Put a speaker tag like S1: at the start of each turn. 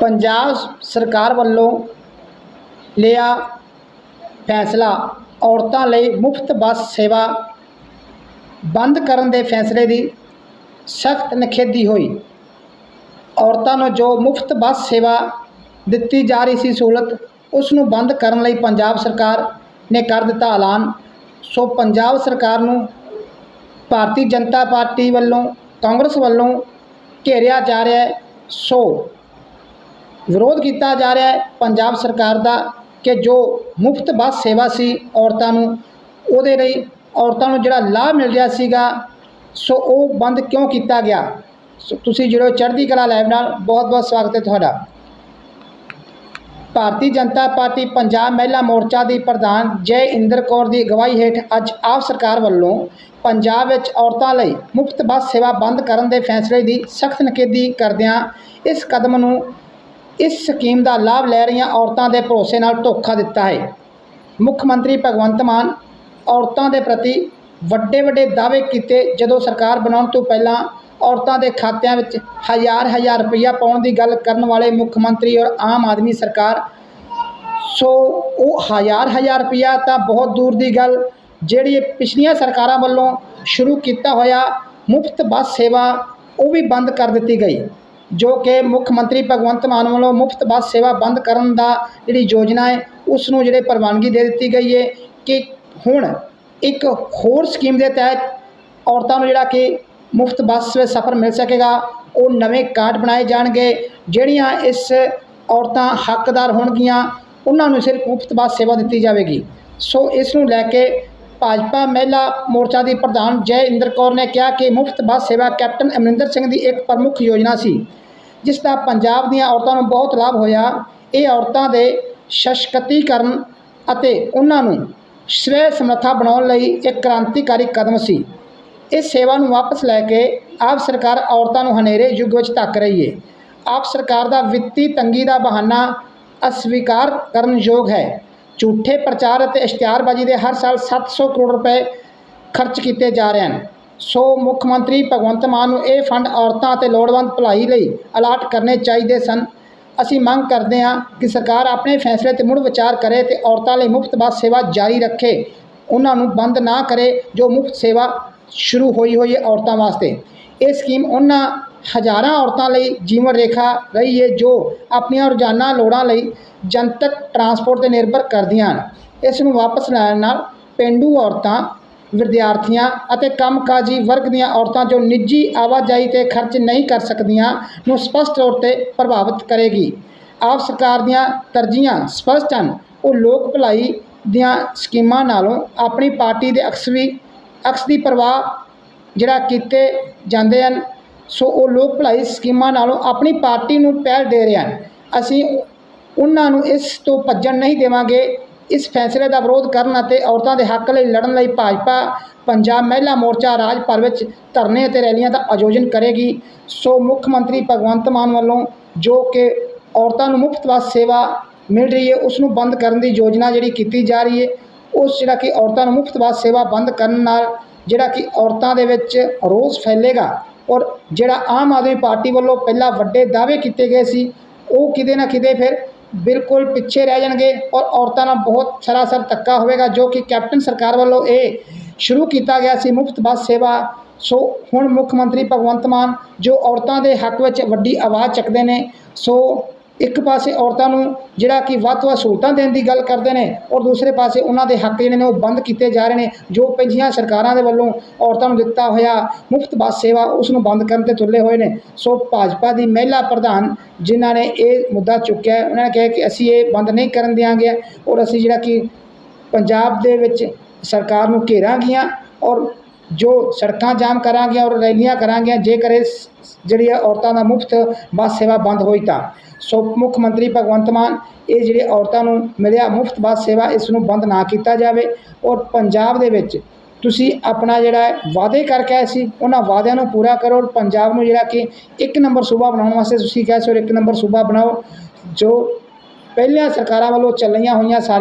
S1: ਪੰਜਾਬ ਸਰਕਾਰ ਵੱਲੋਂ ਲਿਆ ਫੈਸਲਾ, ਔਰਤਾਂ ਲਈ ਮੁਫਤ ਬੱਸ ਸੇਵਾ ਬੰਦ ਕਰਨ ਦੇ ਫੈਸਲੇ ਦੀ ਸਖਤ ਨਿਖੇਧੀ ਹੋਈ। ਔਰਤਾਂ ਨੂੰ ਜੋ ਮੁਫਤ ਬੱਸ ਸੇਵਾ ਦਿੱਤੀ ਜਾ ਰਹੀ ਸੀ ਸਹੂਲਤ, ਉਸ ਨੂੰ ਬੰਦ ਕਰਨ ਲਈ ਪੰਜਾਬ ਸਰਕਾਰ ਨੇ ਕਰ ਦਿੱਤਾ ਐਲਾਨ। ਸੋ ਪੰਜਾਬ ਸਰਕਾਰ ਨੂੰ ਭਾਰਤੀ ਜਨਤਾ ਪਾਰਟੀ ਵੱਲੋਂ, ਕਾਂਗਰਸ ਵੱਲੋਂ ਘੇਰਿਆ ਜਾ ਰਿਹਾ ਹੈ। ਸੋ ਵਿਰੋਧ ਕੀਤਾ ਜਾ ਰਿਹਾ ਹੈ ਪੰਜਾਬ ਸਰਕਾਰ ਦਾ ਕਿ ਜੋ ਮੁਫਤ ਬੱਸ ਸੇਵਾ ਸੀ ਔਰਤਾਂ ਨੂੰ, ਉਹਦੇ ਲਈ ਔਰਤਾਂ ਨੂੰ ਜਿਹੜਾ ਲਾਭ ਮਿਲ ਰਿਹਾ ਸੀਗਾ, ਸੋ ਉਹ ਬੰਦ ਕਿਉਂ ਕੀਤਾ ਗਿਆ? ਸੋ ਤੁਸੀਂ ਜਿਹੜੇ ਚੜ੍ਹਦੀ ਕਲਾ ਲਾਈਵ ਨਾਲ, ਬਹੁਤ ਬਹੁਤ ਸਵਾਗਤ ਹੈ ਤੁਹਾਡਾ। ਭਾਰਤੀ ਜਨਤਾ ਪਾਰਟੀ ਪੰਜਾਬ ਮਹਿਲਾ ਮੋਰਚਾ ਦੀ ਪ੍ਰਧਾਨ ਜੈ ਇੰਦਰ ਕੌਰ ਦੀ ਅਗਵਾਈ ਹੇਠ ਅੱਜ ਆਪ ਸਰਕਾਰ ਵੱਲੋਂ ਪੰਜਾਬ ਵਿੱਚ ਔਰਤਾਂ ਲਈ ਮੁਫਤ ਬੱਸ ਸੇਵਾ ਬੰਦ ਕਰਨ ਦੇ ਫੈਸਲੇ ਦੀ ਸਖਤ ਨਿਖੇਧੀ ਕਰਦਿਆਂ ਇਸ ਕਦਮ ਨੂੰ ਇਸ ਸਕੀਮ ਦਾ ਲਾਭ ਲੈ ਰਹੀਆਂ ਔਰਤਾਂ ਦੇ ਭਰੋਸੇ ਨਾਲ ਧੋਖਾ ਦਿੱਤਾ ਹੈ। ਮੁੱਖ ਮੰਤਰੀ ਭਗਵੰਤ ਮਾਨ ਔਰਤਾਂ ਦੇ ਪ੍ਰਤੀ ਵੱਡੇ ਵੱਡੇ ਦਾਅਵੇ ਕੀਤੇ ਜਦੋਂ ਸਰਕਾਰ ਬਣਾਉਣ ਤੋਂ ਪਹਿਲਾਂ ਔਰਤਾਂ ਦੇ ਖਾਤਿਆਂ ਵਿੱਚ ਹਜ਼ਾਰ ਹਜ਼ਾਰ ਰੁਪਈਆ ਪਾਉਣ ਦੀ ਗੱਲ ਕਰਨ ਵਾਲੇ ਮੁੱਖ ਮੰਤਰੀ ਔਰ ਆਮ ਆਦਮੀ ਸਰਕਾਰ। ਸੋ ਉਹ ਹਜ਼ਾਰ ਹਜ਼ਾਰ ਰੁਪਈਆ ਤਾਂ ਬਹੁਤ ਦੂਰ ਦੀ ਗੱਲ ਜਿਹੜੀ ਪਿਛਲੀਆਂ ਸਰਕਾਰਾਂ ਵੱਲੋਂ ਸ਼ੁਰੂ ਕੀਤਾ ਹੋਇਆ ਮੁਫਤ ਬੱਸ ਸੇਵਾ ਉਹ ਵੀ ਬੰਦ ਕਰ ਦਿੱਤੀ ਗਈ। ਜੋ ਕਿ ਮੁੱਖ ਮੰਤਰੀ ਭਗਵੰਤ ਮਾਨ ਵੱਲੋਂ ਮੁਫਤ ਬੱਸ ਸੇਵਾ ਬੰਦ ਕਰਨ ਦਾ ਜਿਹੜੀ ਯੋਜਨਾ ਹੈ, ਉਸ ਨੂੰ ਜਿਹੜੇ ਪ੍ਰਵਾਨਗੀ ਦੇ ਦਿੱਤੀ ਗਈ ਹੈ ਕਿ ਹੁਣ ਇੱਕ ਹੋਰ ਸਕੀਮ ਦੇ ਤਹਿਤ ਔਰਤਾਂ ਨੂੰ ਜਿਹੜਾ ਕਿ ਮੁਫਤ ਬੱਸ ਵਿੱਚ ਸਫ਼ਰ ਮਿਲ ਸਕੇਗਾ, ਉਹ ਨਵੇਂ ਕਾਰਡ ਬਣਾਏ ਜਾਣਗੇ, ਜਿਹੜੀਆਂ ਇਸ ਔਰਤਾਂ ਹੱਕਦਾਰ ਹੋਣਗੀਆਂ, ਉਹਨਾਂ ਨੂੰ ਸਿਰਫ ਮੁਫਤ ਬੱਸ ਸੇਵਾ ਦਿੱਤੀ ਜਾਵੇਗੀ। ਸੋ ਇਸ ਨੂੰ ਲੈ ਕੇ ਭਾਜਪਾ ਮਹਿਲਾ ਮੋਰਚਾ ਦੀ ਪ੍ਰਧਾਨ ਜੈ ਇੰਦਰ ਕੌਰ ਨੇ ਕਿਹਾ ਕਿ ਮੁਫਤ ਬੱਸ ਸੇਵਾ ਕੈਪਟਨ ਅਮਰਿੰਦਰ ਸਿੰਘ ਦੀ ਇੱਕ ਪ੍ਰਮੁੱਖ ਯੋਜਨਾ ਸੀ, ਜਿਸ ਦਾ ਪੰਜਾਬ ਦੀਆਂ ਔਰਤਾਂ ਨੂੰ ਬਹੁਤ ਲਾਭ ਹੋਇਆ। ਇਹ ਔਰਤਾਂ ਦੇ ਸਸ਼ਕਤੀਕਰਨ ਅਤੇ ਉਹਨਾਂ ਨੂੰ ਸਵੈ ਸਮਰੱਥਾ ਬਣਾਉਣ ਲਈ ਇੱਕ ਕ੍ਰਾਂਤੀਕਾਰੀ ਕਦਮ ਸੀ। ਇਸ ਸੇਵਾ ਨੂੰ ਵਾਪਸ ਲੈ ਕੇ ਆਪ ਸਰਕਾਰ ਔਰਤਾਂ ਨੂੰ ਹਨੇਰੇ ਯੁੱਗ ਵਿੱਚ ਧੱਕ ਰਹੀ ਹੈ। ਆਪ ਸਰਕਾਰ ਦਾ ਵਿੱਤੀ ਤੰਗੀ ਦਾ ਬਹਾਨਾ ਅਸਵੀਕਾਰ ਕਰਨ ਯੋਗ ਹੈ। ਝੂਠੇ ਪ੍ਰਚਾਰ ਅਤੇ ਇਸ਼ਤਿਹਾਰਬਾਜ਼ੀ ਦੇ ਹਰ ਸਾਲ 700 ਕਰੋੜ ਰੁਪਏ ਖਰਚ ਕੀਤੇ ਜਾ ਰਹੇ ਹਨ। ਸੋ ਮੁੱਖ ਮੰਤਰੀ ਭਗਵੰਤ ਮਾਨ ਨੂੰ ਇਹ ਫੰਡ ਔਰਤਾਂ ਅਤੇ ਲੋੜਵੰਦ ਭਲਾਈ ਲਈ ਅਲਾਟ ਕਰਨੇ ਚਾਹੀਦੇ ਸਨ। ਅਸੀਂ ਮੰਗ ਕਰਦੇ ਹਾਂ ਕਿ ਸਰਕਾਰ ਆਪਣੇ ਫੈਸਲੇ ਤੇ ਮੁੜ ਵਿਚਾਰ ਕਰੇ ਤੇ ਔਰਤਾਂ ਲਈ ਮੁਫਤ ਬੱਸ ਸੇਵਾ ਜਾਰੀ ਰੱਖੇ। ਉਹਨਾਂ ਨੂੰ ਬੰਦ ਨਾ ਕਰੇ ਜੋ ਮੁਫਤ ਸੇਵਾ ਸ਼ੁਰੂ ਹੋਈ ਹੋਈ ਹੈ ਔਰਤਾਂ ਵਾਸਤੇ। ਇਹ ਸਕੀਮ ਉਹਨਾਂ ਹਜ਼ਾਰਾਂ ਔਰਤਾਂ ਲਈ ਜੀਵਨ ਰੇਖਾ ਰਹੀ ਹੈ ਜੋ ਆਪਣੀਆਂ ਰੋਜ਼ਾਨਾ ਲੋੜਾਂ ਲਈ ਜਨਤਕ ਟਰਾਂਸਪੋਰਟ ਤੇ ਨਿਰਭਰ ਕਰਦੀਆਂ ਹਨ। ਇਸ ਨੂੰ ਵਾਪਸ ਲੈਣ ਨਾਲ ਪਿੰਡੂ ਔਰਤਾਂ, ਵਿਦਿਆਰਥੀਆਂ ਅਤੇ ਕੰਮਕਾਜੀ ਵਰਗ ਦੀਆਂ ਔਰਤਾਂ ਜੋ ਨਿੱਜੀ ਆਵਾਜਾਈ ਤੇ ਖਰਚ ਨਹੀਂ ਕਰ ਸਕਦੀਆਂ ਨੂੰ ਸਪਸ਼ਟ ਤੌਰ ਤੇ ਪ੍ਰਭਾਵਿਤ ਕਰੇਗੀ। ਆਪ ਸਰਕਾਰ ਦੀਆਂ ਤਰਜੀਹਾਂ ਸਪਸ਼ਟ ਹਨ। ਉਹ ਲੋਕ ਭਲਾਈ ਦੀਆਂ ਸਕੀਮਾਂ ਨਾਲੋਂ ਆਪਣੀ ਪਾਰਟੀ ਦੇ ਅਕਸ ਵੀ, ਅਕਸ ਦੀ ਪਰਵਾਹ ਜਿਹੜਾ ਕੀਤੇ ਜਾਂਦੇ ਹਨ ਸੋ ਉਹ ਲੋਕ ਭਲਾਈ ਸਕੀਮਾਂ ਨਾਲੋਂ ਆਪਣੀ ਪਾਰਟੀ ਨੂੰ ਪਹਿਲ ਦੇ ਰਹੇ ਹਨ। ਅਸੀਂ ਉਹਨਾਂ ਨੂੰ ਇਸ ਤੋਂ ਭੱਜਣ ਨਹੀਂ ਦੇਵਾਂਗੇ। ਇਸ ਫੈਸਲੇ ਦਾ ਵਿਰੋਧ ਕਰਨ ਅਤੇ ਔਰਤਾਂ ਦੇ ਹੱਕ ਲਈ ਲੜਨ ਲਈ ਭਾਜਪਾ ਪੰਜਾਬ ਮਹਿਲਾ ਮੋਰਚਾ ਰਾਜ ਭਰ ਵਿੱਚ ਧਰਨੇ ਅਤੇ ਰੈਲੀਆਂ ਦਾ ਆਯੋਜਨ ਕਰੇਗੀ। ਸੋ ਮੁੱਖ ਮੰਤਰੀ ਭਗਵੰਤ ਮਾਨ ਵੱਲੋਂ ਜੋ ਕਿ ਔਰਤਾਂ ਨੂੰ ਮੁਫਤ ਬੱਸ ਸੇਵਾ ਮਿਲ ਰਹੀ ਹੈ, ਉਸ ਨੂੰ ਬੰਦ ਕਰਨ ਦੀ ਯੋਜਨਾ ਜਿਹੜੀ ਕੀਤੀ ਜਾ ਰਹੀ ਹੈ, ਉਸ ਜਿਹੜਾ ਕਿ ਔਰਤਾਂ ਨੂੰ ਮੁਫਤ ਬੱਸ ਸੇਵਾ ਬੰਦ ਕਰਨ ਨਾਲ ਜਿਹੜਾ ਕਿ ਔਰਤਾਂ ਦੇ ਵਿੱਚ ਰੋਸ ਫੈਲੇਗਾ। ਔਰ ਜਿਹੜਾ ਆਮ ਆਦਮੀ ਪਾਰਟੀ ਵੱਲੋਂ ਪਹਿਲਾਂ ਵੱਡੇ ਦਾਅਵੇ ਕੀਤੇ ਗਏ ਸੀ, ਉਹ ਕਿਤੇ ਨਾ ਕਿਤੇ ਫਿਰ ਬਿਲਕੁਲ ਪਿੱਛੇ ਰਹਿ ਜਾਣਗੇ ਔਰ ਔਰਤਾਂ ਨਾਲ ਬਹੁਤ ਸਰਾਸਰ ਧੱਕਾ ਹੋਵੇਗਾ, ਜੋ ਕਿ ਕੈਪਟਨ ਸਰਕਾਰ ਵੱਲੋਂ ਇਹ ਸ਼ੁਰੂ ਕੀਤਾ ਗਿਆ ਸੀ, ਮੁਫਤ ਬੱਸ ਸੇਵਾ। ਸੋ ਹੁਣ ਮੁੱਖ ਮੰਤਰੀ ਭਗਵੰਤ ਮਾਨ, ਜੋ ਔਰਤਾਂ ਦੇ ਹੱਕ ਵਿੱਚ ਵੱਡੀ ਆਵਾਜ਼ ਚੱਕਦੇ ਨੇ, ਸੋ ਇੱਕ ਪਾਸੇ ਔਰਤਾਂ ਨੂੰ ਜਿਹੜਾ ਕਿ ਵੱਧ ਤੋਂ ਵੱਧ ਸਹੂਲਤਾਂ ਦੇਣ ਦੀ ਗੱਲ ਕਰਦੇ ਨੇ ਔਰ ਦੂਸਰੇ ਪਾਸੇ ਉਹਨਾਂ ਦੇ ਹੱਕ ਜਿਹੜੇ ਨੇ ਉਹ ਬੰਦ ਕੀਤੇ ਜਾ ਰਹੇ ਨੇ, ਜੋ ਪਿਛਲੀਆਂ ਸਰਕਾਰਾਂ ਦੇ ਵੱਲੋਂ ਔਰਤਾਂ ਨੂੰ ਦਿੱਤਾ ਹੋਇਆ ਮੁਫਤ ਬੱਸ ਸੇਵਾ ਉਸ ਨੂੰ ਬੰਦ ਕਰਨ ਤੇ ਤੁਲੇ ਹੋਏ ਨੇ। ਸੋ ਭਾਜਪਾ ਦੀ ਮਹਿਲਾ ਪ੍ਰਧਾਨ ਜਿਨ੍ਹਾਂ ਨੇ ਇਹ ਮੁੱਦਾ ਚੁੱਕਿਆ, ਉਹਨਾਂ ਨੇ ਕਿਹਾ ਕਿ ਅਸੀਂ ਇਹ ਬੰਦ ਨਹੀਂ ਕਰਨ ਦਿਆਂਗੇ ਔਰ ਅਸੀਂ ਜਿਹੜਾ ਕਿ ਪੰਜਾਬ ਦੇ ਵਿੱਚ ਸਰਕਾਰ ਨੂੰ ਘੇਰਾਂਗੀਆਂ ਔਰ ਜੋ ਸੜਕਾਂ ਜਾਮ ਕਰਾਂਗੇ ਔਰ ਰੈਲੀਆਂ ਕਰਾਂਗੇ ਜੇਕਰ ਇਸ ਜਿਹੜੀ ਹੈ ਔਰਤਾਂ ਦਾ ਮੁਫਤ ਬੱਸ ਸੇਵਾ ਬੰਦ ਹੋਈ ਤਾਂ। ਸੋ ਮੁੱਖ ਮੰਤਰੀ ਭਗਵੰਤ ਮਾਨ, ਇਹ ਜਿਹੜੇ ਔਰਤਾਂ ਨੂੰ ਮਿਲਿਆ ਮੁਫਤ ਬੱਸ ਸੇਵਾ, ਇਸ ਨੂੰ ਬੰਦ ਨਾ ਕੀਤਾ ਜਾਵੇ। ਔਰ ਪੰਜਾਬ ਦੇ ਵਿੱਚ ਤੁਸੀਂ ਆਪਣਾ ਜਿਹੜਾ ਵਾਅਦੇ ਕਰਕੇ ਆਏ ਸੀ, ਉਹਨਾਂ ਵਾਅਦਿਆਂ ਨੂੰ ਪੂਰਾ ਕਰੋ। ਔਰ ਪੰਜਾਬ ਨੂੰ ਜਿਹੜਾ ਕਿ ਇੱਕ ਨੰਬਰ ਸੂਬਾ ਬਣਾਉਣ ਵਾਸਤੇ ਤੁਸੀਂ ਕਿਹਾ ਸੀ, ਔਰ ਇੱਕ ਨੰਬਰ ਸੂਬਾ ਬਣਾਓ। ਜੋ ਪਹਿਲੀਆਂ ਸਰਕਾਰਾਂ ਵੱਲੋਂ ਚੱਲੀਆਂ ਹੋਈਆਂ ਸਾਰੀਆਂ